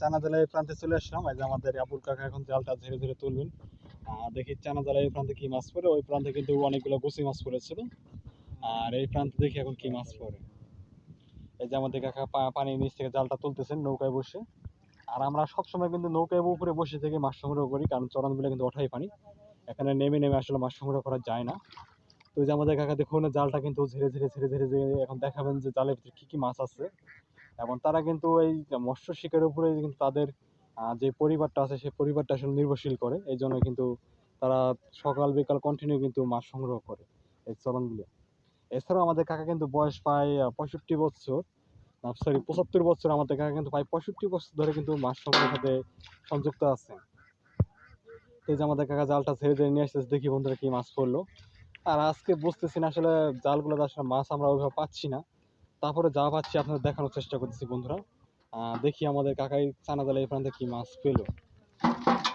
চানা জালের প্রান্তে চলে আসলাম। এই যে আমাদের আবুল কাকা এখন জালটা ধীরে ধীরে তুলবেন। দেখি চানা জালের এই প্রান্তে কি মাছ পড়ে। ওই প্রান্তে কিন্তু অনেকগুলো গুছি মাছ পড়েছিল। আর এই প্রান্তে দেখি এখন কি মাছ পড়ে। এই যে আমাদের কাকা পানির নিচ থেকে জালটা তুলতেছেন নৌকায় বসে। আর আমরা সবসময় কিন্তু নৌকায় উপরে বসে থেকে মাছ সংগ্রহ করি, কারণ চরণ বিলে কিন্তু ওঠাই পানি। এখানে নেমে নেমে আসলে মাছ সংগ্রহ করা যায় না। তো যে আমাদের কাকা দেখুন, জালটা কিন্তু ধীরে ধীরে ধীরে ধীরে ধীরে এখন দেখাবেন যে জালের ভিতরে কি কি মাছ আছে। এবং তারা কিন্তু এই মৎস্য শিকারের উপরে কিন্তু তাদের যে পরিবারটা আছে, সেই পরিবারটা আসলে নির্ভরশীল করে। এই জন্য কিন্তু তারা সকাল, বিকাল কন্টিনিউ কিন্তু মাছ সংগ্রহ করে এই চলনগুলো এছাড়াও আমাদের কাকা কিন্তু বয়স প্রায় পঁয়ষট্টি বছর। সরি পঁচাত্তর বছর। আমাদের কাকা কিন্তু প্রায় পঁয়ষট্টি বছর ধরে কিন্তু মাছ সংগ্রহের সাথে সংযুক্ত আছে। এই যে আমাদের কাকা জালটা ছেড়ে দিয়ে নিয়ে আসতেছে, দেখি বন্ধুরা কি মাছ পড়ল। আর আজকে বুঝতেছি না আসলে জালগুলোতে আসলে মাছ আমরা ওইভাবে পাচ্ছি না। তারপরে যা পাচ্ছি আপনাদের দেখানোর চেষ্টা করতেছি বন্ধুরা। দেখি আমাদের কাকাই চানা জালে এই প্রান্তে কি মাছ পেল।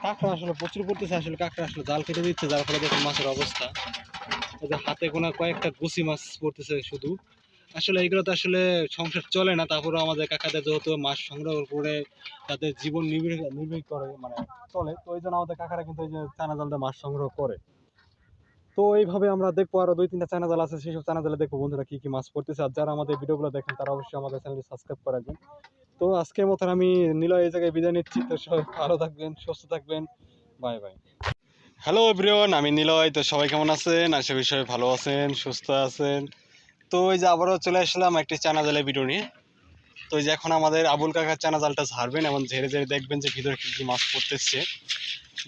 কাঁকড়া আসলে প্রচুর পড়তেছে, আসলে কাঁকড়া আসলে জাল কেটে দিচ্ছে, যার ফলে দেখুন মাছের অবস্থা। হাতে গোনা কয়েকটা গুছি মাছ পড়তেছে শুধু। আসলে এগুলোতে আসলে সংসার চলে না তারপরে আমাদের কাকাদের যেহেতু মাছ সংগ্রহ করে তাদের জীবন নির্বাহ করে মানে চলে, তো ওই জন্য আমাদের কাকারা কিন্তু এই যে চানা দিয়ে মাছ সংগ্রহ করে। তো এইভাবে আমরা দেখব আরও দুই তিনটা চানা জাল আছে সেই সব চানা জালে দেখব বন্ধুরা কি কি মাছ পড়তেছে। আর যারা আমাদের ভিডিওগুলো দেখেন, তারা অবশ্যই আমাদের চ্যানেলটি সাবস্ক্রাইব করে রাখবেন। তো আজকের মতন আমি নিলয় এই জায়গায় বিদায় নিচ্ছি। তো সবাই ভালো থাকবেন, সুস্থ থাকবেন। Bye bye. হ্যালো এভরিওয়ান আমি নিলয়। তো সবাই কেমন আছেন? আশা সবাই ভালো আছেন, সুস্থ আছেন। তো এই যে আবারও চলে আসলাম একটি চানা জালের ভিডিও নিয়ে। তো এই যে এখন আমাদের আবুল কাকার চানা জালটা ঝাড়বেন এবং ঝেড়ে ঝেড়ে দেখবেন যে ভিতরে কী কী মাছ পড়তেছে।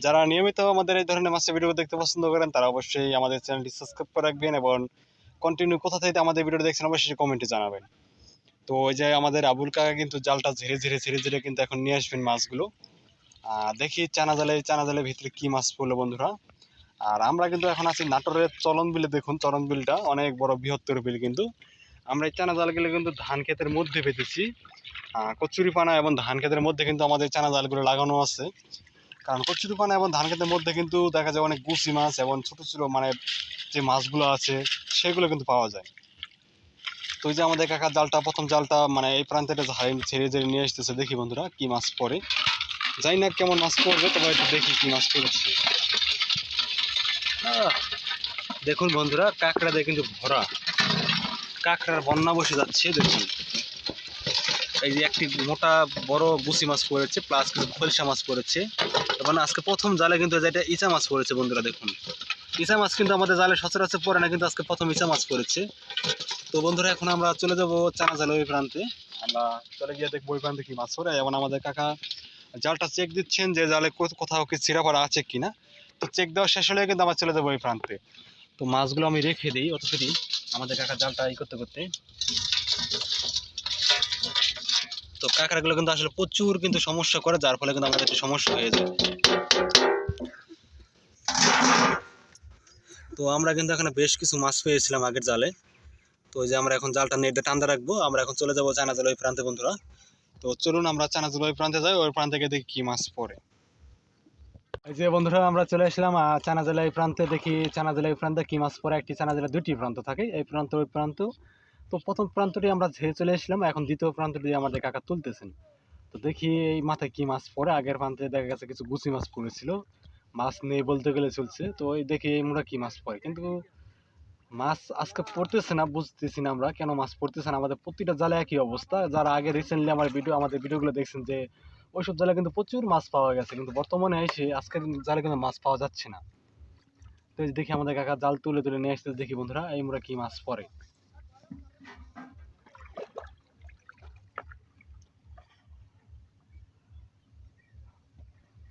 যারা নিয়মিত আমাদের এই ধরনের মাছের ভিডিও দেখতে পছন্দ করেন, তারা অবশ্যই আমাদের চ্যানেলটি সাবস্ক্রাইব করে রাখবেন এবং কন্টিনিউ কোথা থেকে আমাদের ভিডিও দেখছেন অবশ্যই কমেন্টে জানাবেন। তো ওই যে আমাদের আবুল কাকা কিন্তু জালটা ধীরে ধীরে ধীরে ধীরে কিন্তু এখন নিয়ে আসবেন মাছগুলো। দেখি চানা জালে চানা জালের ভিতরে কি মাছ পড়ল বন্ধুরা। আর আমরা কিন্তু এখন আছি নাটোরের চলন বিলে, দেখুন চলন বিলটা, অনেক বড় বৃহত্তর বিল কিন্তু। আমরা এই চানা জালগুলো কিন্তু ধান ক্ষেতের মধ্যে পেতেছি। কচুরিপানা এবং ধান ক্ষেতের মধ্যে কিন্তু আমাদের চানা জালগুলো লাগানো আছে। কারণ কচুরিপানা এবং ধান ক্ষেতের মধ্যে কিন্তু দেখা যায় অনেক গুছি মাছ এবং ছোট ছোট মানে যে মাছগুলো আছে, সেগুলো কিন্তু পাওয়া যায়। তো যে আমাদের কাকা জালটা, প্রথম জালটা মানে এই প্রান্তে ঝাড়ে, ছেড়ে ছেড়ে নিয়ে আসতেছে। দেখি বন্ধুরা কি মাছ পড়ে। জানি না কেমন মাছ পড়বে, তবে একটু দেখি কি মাছ পড়েছে। দেখুন বন্ধুরা কাঁকড়া দিয়ে কিন্তু ভরা। কাঁকড়ার বন্যা বসে যাচ্ছে, দেখুন। এই যে একটি মোটা বড় গুছি মাছ পড়েছে, প্লাস কিছু খলসা মাছ পড়েছে। এবং আজকে প্রথম জালে কিন্তু যেটা ইচা মাছ পড়েছে বন্ধুরা, দেখুন। ইচা মাছ কিন্তু আমাদের জালে সচরাচর পড়ে না, কিন্তু আজকে প্রথম ইচা মাছ পড়েছে। তো বন্ধুরা, এখন আমরা চলে যাব চানা জালে ওই প্রান্তে। আমরা চলে গিয়ে দেখব ওই প্রান্তে কি মাছ পড়ে। এবং আমাদের কাকা জালটা চেক দিচ্ছেন যে জালে কোথাও কি ছিঁড়া পড়া আছে কিনা। তো চেক দেওয়া শেষ হলে কিন্তু আমরা চলে যাব ওই প্রান্তে। তো মাছগুলো আমি রেখে দিই দিই আমাদের কাকা জালটা ই করতে করতে তো কাঁকড়াগুলো কিন্তু আসলে প্রচুর কিন্তু সমস্যা করে যার ফলে কিন্তু আমাদের একটু সমস্যা হয়ে যায়। তো আমরা কিন্তু এখানে বেশ কিছু মাছ পেয়েছিলাম আগের জালে। তো ওই যে আমরা এখন জালটা নেটে টান্দা রাখব আমরা এখন চলে যাব চানা জাল ওই প্রান্তে বন্ধুরা। তো চলুন আমরা চানা জাল ওই প্রান্তে যাই ওই প্রান্ত থেকে দেখি কি মাছ পড়ে। এই যে বন্ধুরা আমরা চলে আসলাম আহ, চানা জেলা এই প্রান্তে দেখি চানা জেলা এই প্রান্তে কি মাছ পরে একটি চানা জেলা দুটি প্রান্ত থাকে এই প্রান্ত ওই প্রান্ত। তো প্রথম প্রান্তটি আমরা ঝেড়ে চলে আসলাম, এখন দ্বিতীয় প্রান্তটি আমাদের কাকা তুলতেছেন। তো দেখি এই মাথায় কি মাছ পড়ে, আগের প্রান্তে দেখা গেছে কিছু গুছি মাছ পড়েছিল। মাছ নেই বলতে গেলে চলছে, তো ওই দেখি এই মোড়া কি মাছ পড়ে। কিন্তু মাছ আজকে পড়তেছে না, বুঝতেছি না আমরা কেন মাছ পড়তেছে না, আমাদের প্রতিটা জালে একই অবস্থা। যারা আগে রিসেন্টলি আমার ভিডিও আমাদের ভিডিওগুলো দেখছেন যে ওইসব জালে কিন্তু প্রচুর মাছ পাওয়া গেছে, কিন্তু বর্তমানে এসে আজকের জালে কিন্তু মাছ পাওয়া যাচ্ছে না। তো দেখি আমাদের কাকা জাল তুলে তুলে নিয়ে আসতে দেখি বন্ধুরা এই মোড়া কি মাছ পড়ে।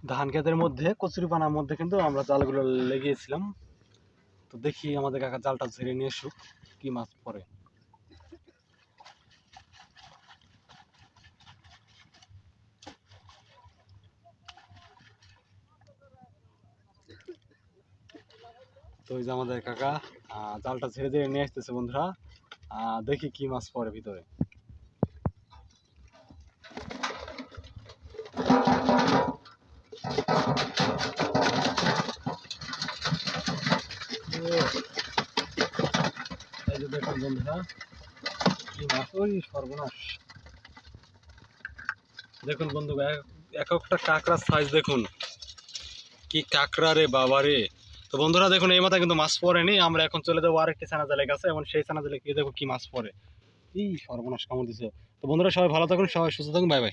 ধান ক্ষেতের মধ্যে কচুরিপানার মধ্যে কিন্তু আমরা জালগুলো লেগিয়েছিলাম তো দেখি আমাদের কাকা জালটা ঝেড়ে নিয়ে এসুক, কি মাছ পরে তো ওই যে আমাদের কাকা জালটা ছেড়ে দিয়ে নিয়ে আসতেছে বন্ধুরা দেখি কি মাছ পড়ে ভিতরে এই যে দেখুন বন্ধুরা মাছ ওই সর্বনাশ দেখুন বন্ধু, এক- এক একটা কাঁকড়ার সাইজ দেখুন। কি কাঁকড়া রে বাবা রে। তো বন্ধুরা দেখুন, এই মাথায় কিন্তু মাছ পড়েনি। আমরা এখন চলে যাব আরেকটি ছানা জালের কাছে এবং সেই ছানা জালে গিয়ে দেখো কি মাছ পড়ে। এই সর্বনাশ কামড় দিছে। তো বন্ধুরা সবাই ভালো থাকুন, সবাই সুস্থ থাকুন, বাই বাই।